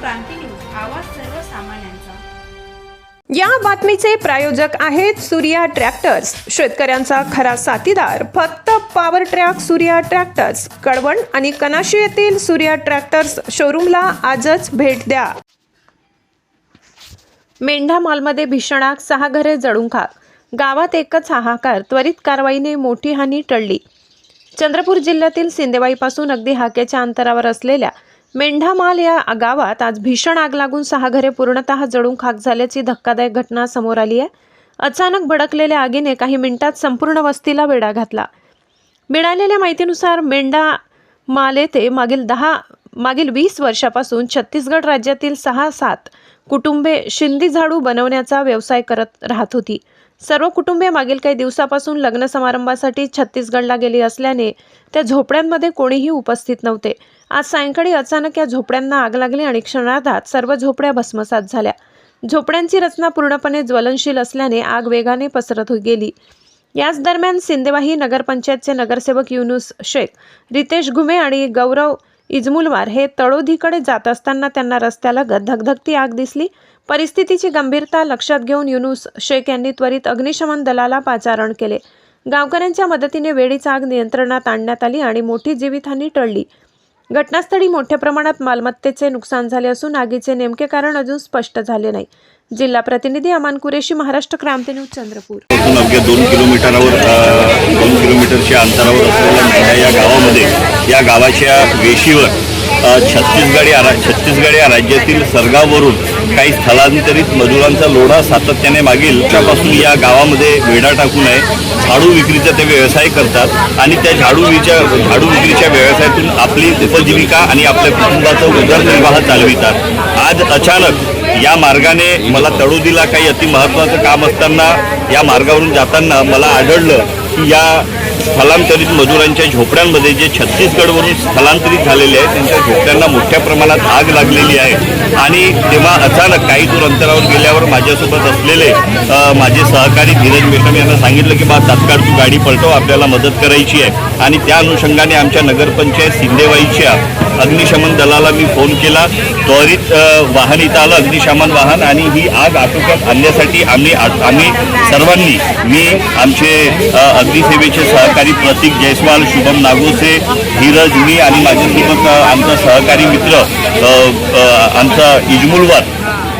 क्रांती news आवाज सर्वसामान्यांचा या बातमीचे प्रायोजक आहेत सूर्या ट्रॅक्टर्स. शेतकऱ्यांचा खरा साथीदार. फक्त power track Surya tractors Kalwan आणि कनाशी येथील सूर्या ट्रॅक्टर्स शोरूमला आजच भेट द्या. मेंढा मॉलमध्ये भीषण आग सहा घरे जळून खाक. गावात एकच हाहाकार त्वरित कारवाईने मोठी हानी टळली. चंद्रपूर जिल्ह्यातील सिंदेवाईपासून अगदी हाकेच्या अंतरावर असलेल्या मेंढामाल या गावात आज भीषण आग लागून सहा घरे पूर्णतः जळून खाक झाल्याची धक्कादायक घटना समोर आली आहे. अचानक भडकलेल्या आगीने काही मिनिटात संपूर्ण वस्तीला वेढा घातला. मिळालेल्या माहितीनुसार मेंढा माल येथे मागील दहा मागील वीस वर्षापासून छत्तीसगड राज्यातील सहा सात कुटुंबे शिंदी झाडू बनवण्याचा व्यवसाय करत राहत होती. सर्व कुटुंबे मागील काही दिवसापासून लग्न समारंभासाठी छत्तीसगडला गेली असल्याने त्या झोपड्यांमध्ये कोणीही उपस्थित नव्हते. आज सायंकाळी अचानक या झोपड्यांना आग लागली आणि क्षणार्धात सर्व झोपड्या भस्मसात झाल्या. झोपड्यांची रचना पूर्णपणे ज्वलनशील असल्याने आग वेगाने पसरत हो गेली. याच दरम्यान सिंदेवाही नगरपंचायतचे नगरसेवक युनुस शेख रितेश घुमे आणि गौरव इजमुलवार हे तळोधीकडे जात असताना त्यांना रस्त्यालगत धगधगती आग दिसली. परिस्थितीची गंभीरता लक्षात घेऊन युनुस शेख यांनी त्वरित अग्निशमन दलाला पाचारण केले. गावकऱ्यांच्या मदतीने वेळीच आग नियंत्रणात आणण्यात आली आणि मोठी जीवितहानी टळली. घटनास्थळी मोठ्या प्रमाणात मालमत्तेचे नुकसान झाले असून आगीचे नेमके कारण अजून स्पष्ट झाले नाही. जिल्हा प्रतिनिधी अमान कुरेशी महाराष्ट्र क्रांती न्यूज चंद्रपूर. अवघ्या दोन किलोमीटरवर दोन किलोमीटरच्या अंतरावर असलेल्या या गावामध्ये या गावाच्या वेशीवर छत्तीसगड या रा- छत्तीसगड या राज्यातील सरगाववरून काही स्थलांतरित मजुरांचा लोढा सातत्याने मागील त्यापासून या गावामध्ये वेढा टाकून आहे. झाडू विक्रीचा ते व्यवसाय करतात आणि त्या झाडू विच्या झाडू विक्रीच्या व्यवसायातून आपली उपजीविका आणि आपल्या कुटुंबाचा उदरनिर्वाह चालवितात. आज अचानक या मार्गाने मला तळोदीला काही अति महत्त्वाचं काम असताना या मार्गावरून जाताना मला आढळलं की या स्थलांतरित मजुरांच्या झोपड्यांमध्ये जे छत्तीसगडवरून स्थलांतरित झालेले आहेत त्यांच्या झोपड्यांना मोठ्या प्रमाणात आग लागलेली आहे. आणि तेव्हा अचानक काही दूर अंतरावर गेल्यावर माझ्यासोबत असलेले माझे सहकारी धीरज मेटम यांना सांगितलं की बा तात्काळ तू गाडी पलटव आपल्याला मदत करायची आहे. आणि त्या अनुषंगाने आमच्या नगरपंचायत सिंदेवाईच्या अग्निशमन दलाला मी फोन केला. त्वरित वाहन इथं आलं अग्निशमन वाहन आणि ही आग आटोक्यात आणण्यासाठी आम्ही आम्ही सर्वांनी मी आमचे अग्निसेवेचे अग्निसेवेचे सहकारी प्रतीक जयस्वाल शुभम नागोसे धीरज मी आणि माझ्यासोबत आमचा सहकारी मित्र आमचा इजमुलवार.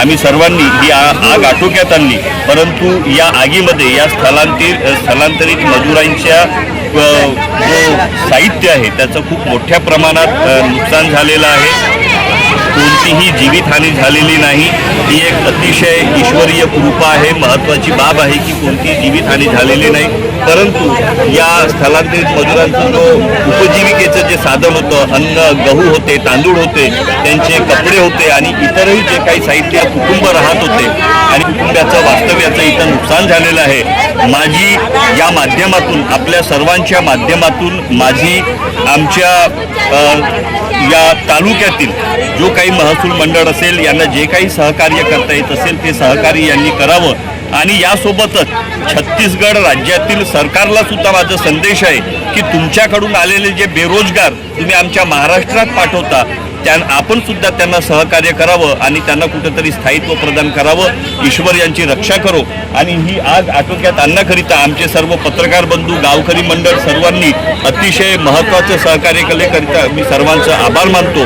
आम्ही सर्वांनी ही आ- आग आटोक्यात आणली. परंतु या आगीमध्ये या स्थलांतर स्थलांतरित मजुरांच्या जो साहित्य आहे त्याचं खूप मोठ्या प्रमाणात नुकसान झालेलं आहे. कोणतीही जीवितहानी झालेली नाही. ही एक अतिशय ईश्वरीय कृपा आहे महत्त्वाची बाब आहे की कोणतीही जीवितहानी झालेली नाही. परंतु या स्थलांतरित मजुरांचं जो उपजीविकेचं जे साधन होतं अन्न गहू होते तांदूळ होते त्यांचे कपडे होते आणि इतरही जे काही साहित्य कुटुंब राहत होते आणि कुटुंबाचं वास्तव्याचं इथं नुकसान झालेलं आहे माझी या माध्यमातून आपल्या सर्वांच्या माध्यमातून माझी आमच्या या तालुक्यातील जो काही महसूल मंडळ असेल यांना जे काही सहकार्य करता येत असेल ते सहकार्य यांनी करावं. आणि यासोबतच छत्तीसगड राज्यातील सरकारला सुद्धा माझा संदेश आहे की तुमच्याकडून आलेले जे बेरोजगार तुम्ही आमच्या महाराष्ट्रात पाठवता त्या आपण सुद्धा त्यांना सहकार्य करावं आणि त्यांना कुठंतरी स्थायित्व प्रदान करावं ईश्वर यांची रक्षा करो. आणि ही आग आटोक्यात आणण्याकरिता आमचे सर्व पत्रकार बंधू गावकरी मंडळ सर्वांनी अतिशय महत्त्वाचं सहकार्य केल्याकरिता मी सर्वांचं आभार मानतो.